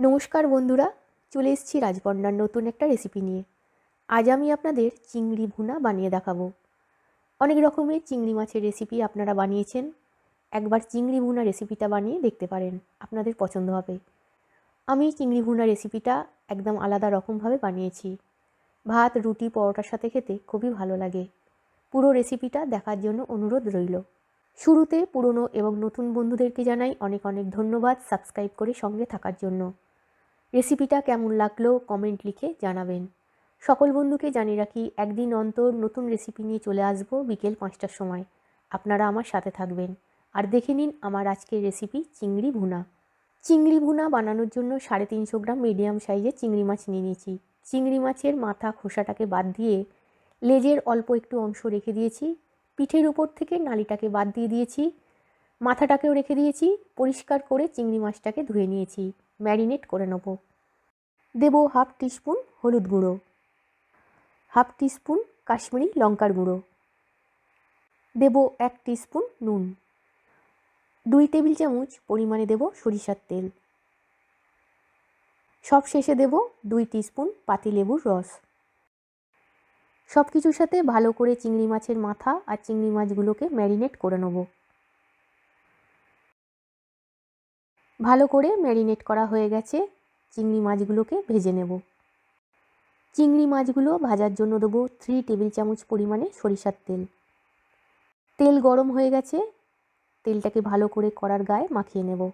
নমস্কার বন্ধুরা, চলে এসেছি রাজবন্ডার নতুন একটা রেসিপি নিয়ে। আজ আমি আপনাদের চিংড়ি ভুনা বানিয়ে দেখাবো। অনেক রকমের চিংড়ি মাছের রেসিপি আপনারা বানিয়েছেন। একবার চিংড়ি ভুনা রেসিপিটা বানিয়ে দেখতে পারেন, আপনাদের পছন্দ হবে। আমি চিংড়ি ভুনা রেসিপিটা একদম আলাদা রকমভাবে বানিয়েছি। ভাত, রুটি, পরোটার সাথে খেতে খুবই ভালো লাগে। পুরো রেসিপিটা দেখার জন্য অনুরোধ রইল। শুরুতে পুরনো এবং নতুন বন্ধুদেরকে জানাই অনেক অনেক ধন্যবাদ সাবস্ক্রাইব করে সঙ্গে থাকার জন্য। রেসিপিটা কেমন লাগল কমেন্ট লিখে জানাবেন। সকল বন্ধুকে জানিয়ে রাখি, একদিন অন্তর নতুন রেসিপি নিয়ে চলে আসব বিকেল পাঁচটার সময়। আপনারা আমার সাথে থাকবেন। আর দেখে নিন আমার আজকের রেসিপি চিংড়ি ভুনা। চিংড়ি ভুনা বানানোর জন্য সাড়ে তিনশো গ্রাম মিডিয়াম সাইজের চিংড়ি মাছ নিয়ে নিয়েছি। চিংড়ি মাছের মাথা খোসাটাকে বাদ দিয়ে লেজের অল্প একটু অংশ রেখে দিয়েছি। পিঠের উপর থেকে নালিটাকে বাদ দিয়ে দিয়েছি। মাথাটাকেও রেখে দিয়েছি। পরিষ্কার করে চিংড়ি মাছটাকে ধুয়ে নিয়েছি। ম্যারিনেট করে নেব। দেব হাফ টিস্পুন হলুদ গুঁড়ো। হাফ টিস্পুন কাশ্মীরি লঙ্কার গুঁড়ো। দেব এক টিস্পুন নুন। দুই টেবিল চামচ পরিমাণে দেব সরিষার তেল। সব শেষে দেব দুই টিস্পুন পাতিলেবুর রস। সব কিছুর সাথে ভালো করে চিংড়ি মাছের মাথা আর চিংড়ি মাছগুলোকে ম্যারিনেট করে নেব। ভালো করে ম্যারিনেট করা হয়ে গেছে। চিংড়ি মাছগুলোকে ভেজে নেব। চিংড়ি মাছগুলো ভাজার জন্য দেবো থ্রি টেবিল চামচ পরিমাণে সরিষার তেল। তেল গরম হয়ে গেছে। তেলটাকে ভালো করে কড়ার গায়ে মাখিয়ে নেব।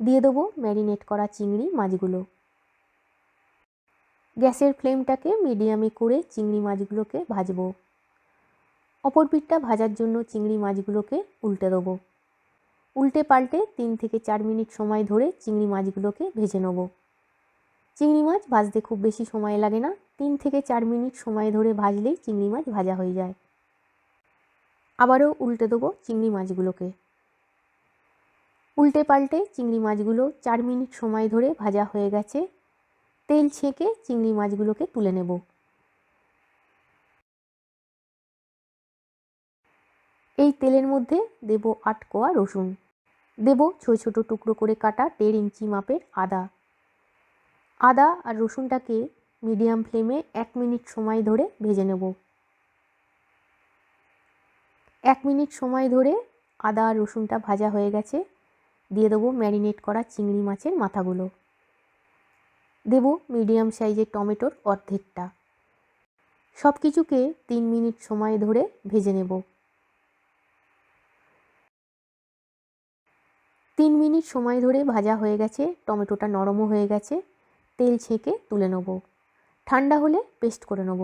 দিয়ে দেবো ম্যারিনেট করা চিংড়ি মাছগুলো। গ্যাসের ফ্লেমটাকে মিডিয়ামে করে চিংড়ি মাছগুলোকে ভাজবো। অপর পিঠটা ভাজার জন্য চিংড়ি মাছগুলোকে উল্টে দেবো। উল্টে পাল্টে তিন থেকে চার মিনিট সময় ধরে চিংড়ি মাছগুলোকে ভেজে নেব। চিংড়ি মাছ ভাজতে খুব বেশি সময় লাগে না। তিন থেকে চার মিনিট সময় ধরে ভাজলেই চিংড়ি মাছ ভাজা হয়ে যায়। আবারও উল্টে দেবো চিংড়ি মাছগুলোকে। উল্টে পাল্টে চিংড়ি মাছগুলো চার মিনিট সময় ধরে ভাজা হয়ে গেছে। তেল ছেঁকে চিংড়ি মাছগুলোকে তুলে নেব। এই তেলের মধ্যে দেব আট কোয়া রসুন। দেব ছোটো ছোটো টুকরো করে কাটা দেড় ইঞ্চি মাপের আদা। আদা আর রসুনটাকে মিডিয়াম ফ্লেমে এক মিনিট সময় ধরে ভেজে নেব। এক মিনিট সময় ধরে আদা আর রসুনটা ভাজা হয়ে গেছে। দিয়ে দেবো ম্যারিনেট করা চিংড়ি মাছের মাথাগুলো। দেব মিডিয়াম সাইজের টমেটোর অর্ধেকটা। সব কিছুকে তিন মিনিট সময় ধরে ভেজে নেব। তিন মিনিট সময় ধরে ভাজা হয়ে গেছে, টমেটোটা নরমও হয়ে গেছে, তেল ছেঁকে তুলে নেব। ঠান্ডা হলে পেস্ট করে নেব।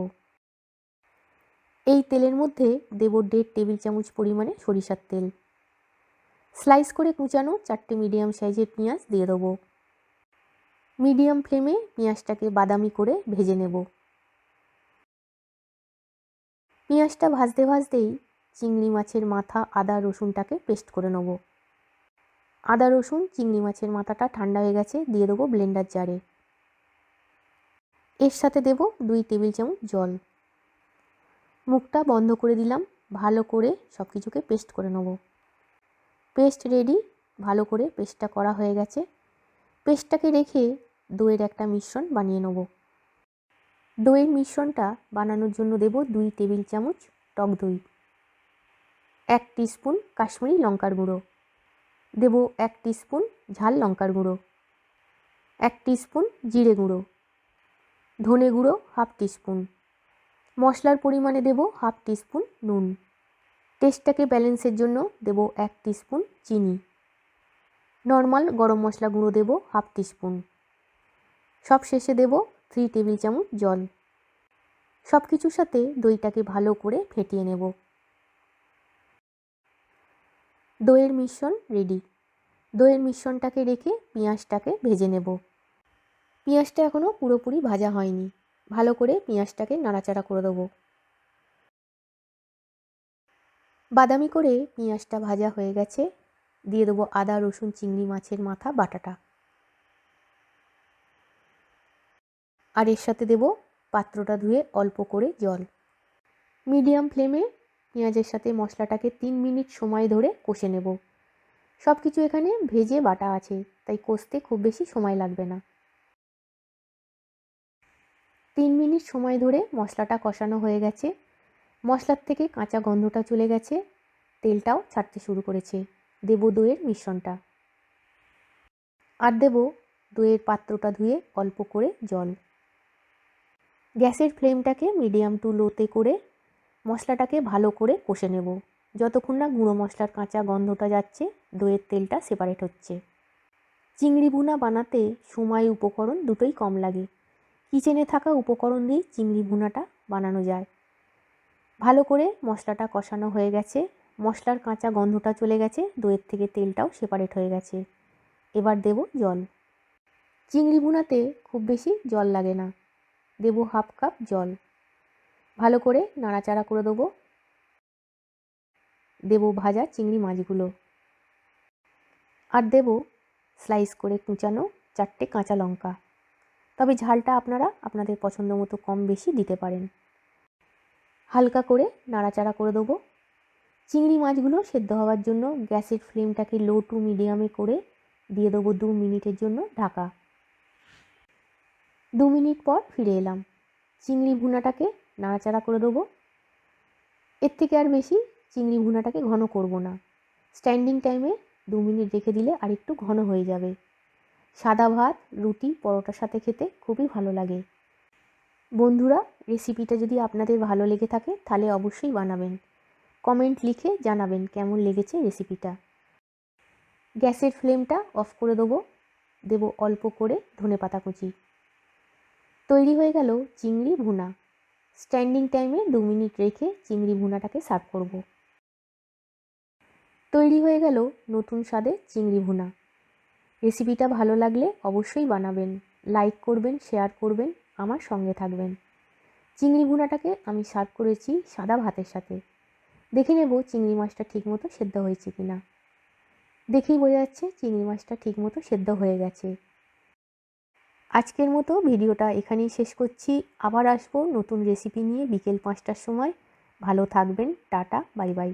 এই তেলের মধ্যে দেব দেড় টেবিল চামচ পরিমাণে সরিষার তেল। স্লাইস করে কুচানো চারটে মিডিয়াম সাইজের পেঁয়াজ দিয়ে দেবো। মিডিয়াম ফ্লেমে পেঁয়াজটাকে বাদামি করে ভেজে নেব। পেঁয়াজটা ভাজতে ভাজতেই চিংড়ি মাছের মাথা, আদা, রসুনটাকে পেস্ট করে নেব। আদা, রসুন, চিংড়ি মাছের মাথাটা ঠান্ডা হয়ে গেছে, দিয়ে দেবো ব্লেন্ডার জারে এর সাথে দেব দুই টেবিল চামচ জল। মুখটা বন্ধ করে দিলাম, ভালো করে সব কিছুকে পেস্ট করে নেব। পেস্ট রেডি ভালো করে পেস্টটা করা হয়ে গেছে। পেস্টটাকে রেখে দইয়ের একটা মিশ্রণ বানিয়ে নেব। দইয়ের মিশ্রণটা বানানোর জন্য দেব দুই টেবিল চামচ টক দই, এক টিস্পুন কাশ্মীরি লঙ্কার গুঁড়ো। দেব এক টিস্পুন ঝাল লঙ্কার গুঁড়ো, এক টিস্পুন জিরে গুঁড়ো, ধনে গুঁড়ো হাফ টিস্পুন, মশলার পরিমাণে দেব হাফ টিস্পুন নুন। টেস্টটাকে ব্যালেন্সের জন্য দেব এক টিস্পুন চিনি। নর্মাল গরম মশলা গুঁড়ো দেব হাফ টিস্পুন। সব শেষে দেব থ্রি টেবিল চামচ জল। সব কিছুর সাথে দইটাকে ভালো করে ফেটিয়ে নেব। দইয়ের মিশ্রণ রেডি দইয়ের মিশ্রণটাকে রেখে পেঁয়াজটাকে ভেজে নেব। পেঁয়াজটা এখনও পুরোপুরি ভাজা হয়নি। ভালো করে পেঁয়াজটাকে নাড়াচাড়া করে দেবো। বাদামি করে পেঁয়াজটা ভাজা হয়ে গেছে। দিয়ে দেবো আদা, রসুন, চিংড়ি মাছের মাথা, বাটাটা। আর এর সাথে দেব পাত্রটা ধুয়ে অল্প করে জল। মিডিয়াম ফ্লেমে পেঁয়াজের সাথে মশলাটাকে তিন মিনিট সময় ধরে কষে নেব। সব কিছু এখানে ভেজে বাটা আছে, তাই কষতে খুব বেশি সময় লাগবে না। তিন মিনিট সময় ধরে মশলাটা কষানো হয়ে গেছে। মশলার থেকে কাঁচা গন্ধটা চলে গেছে। তেলটাও ছাড়তে শুরু করেছে। দেব দইয়ের মিশ্রণটা। আর দেব দইয়ের পাত্রটা ধুয়ে অল্প করে জল। গ্যাসের ফ্লেমটাকে মিডিয়াম টু লোতে করে মশলাটাকে ভালো করে কষে নেব। যতক্ষণ না গুঁড়ো মশলার কাঁচা গন্ধটা যাচ্ছে, দইয়ের তেলটা সেপারেট হচ্ছে। চিংড়ি ভুনা বানাতে সময় উপকরণ দুটোই কম লাগে। কিচেনে থাকা উপকরণ দিয়েই চিংড়ি ভুনাটা বানানো যায়। ভালো করে মশলাটা কষানো হয়ে গেছে। মশলার কাঁচা গন্ধটা চলে গেছে, দইয়ের থেকে তেলটাও সেপারেট হয়ে গেছে। এবার দেব জল। চিংড়ি ভুনাতে খুব বেশি জল লাগে না। দেব হাফ কাপ জল। ভালো করে নাড়াচাড়া করে দেবো। দেব ভাজা চিংড়ি মাছগুলো। আর দেব স্লাইস করে কুচানো চারটে কাঁচা লঙ্কা। তবে ঝালটা আপনারা আপনাদের পছন্দ মতো কম বেশি দিতে পারেন। হালকা করে নাড়াচাড়া করে দেবো। চিংড়ি মাছগুলো সেদ্ধ হওয়ার জন্য গ্যাসের ফ্লেমটাকে লো টু মিডিয়ামে করে দিয়ে দেবো দু মিনিটের জন্য ঢাকা। দু মিনিট পর ফিরে এলাম। চিংড়ি ভুনাটাকে নাড়াচাড়া করে দেবো। এর থেকে আর বেশি চিংড়ি ভুনাটাকে ঘন করব না। স্ট্যান্ডিং টাইমে দু মিনিট রেখে দিলে আর একটু ঘন হয়ে যাবে। সাদা ভাত, রুটি, পরোটার সাথে খেতে খুবই ভালো লাগে। বন্ধুরা রেসিপিটা যদি আপনাদের ভালো লেগে থাকে, তাহলে অবশ্যই বানাবেন। কমেন্ট লিখে জানাবেন কেমন লেগেছে রেসিপিটা গ্যাসের ফ্লেমটা অফ করে দেবো। দেবো অল্প করে ধনে পাতা কুচি। তৈরি হয়ে গেল চিংড়ি ভুনা। স্ট্যান্ডিং টাইমে দু মিনিট রেখে চিংড়ি ভুনাটাকে সার্ভ করব। তৈরি হয়ে গেল নতুন স্বাদে চিংড়ি ভুনা। রেসিপিটা ভালো লাগলে অবশ্যই বানাবেন, লাইক করবেন, শেয়ার করবেন, আমার সঙ্গে থাকবেন। চিংড়ি ভুনাটাকে আমি সার্ভ করেছি সাদা ভাতের সাথে। দেখে নেব চিংড়ি মাছটা ঠিকমতো সেদ্ধ হয়েছে কি না দেখেই বোঝা যাচ্ছে চিংড়ি মাছটা ঠিকমতো সেদ্ধ হয়ে গেছে। আজকের মতো ভিডিওটা এখানেই শেষ করছি। আবার আসব নতুন রেসিপি নিয়ে বিকেল পাঁচটার সময়। ভালো থাকবেন, টাটা, বাই বাই।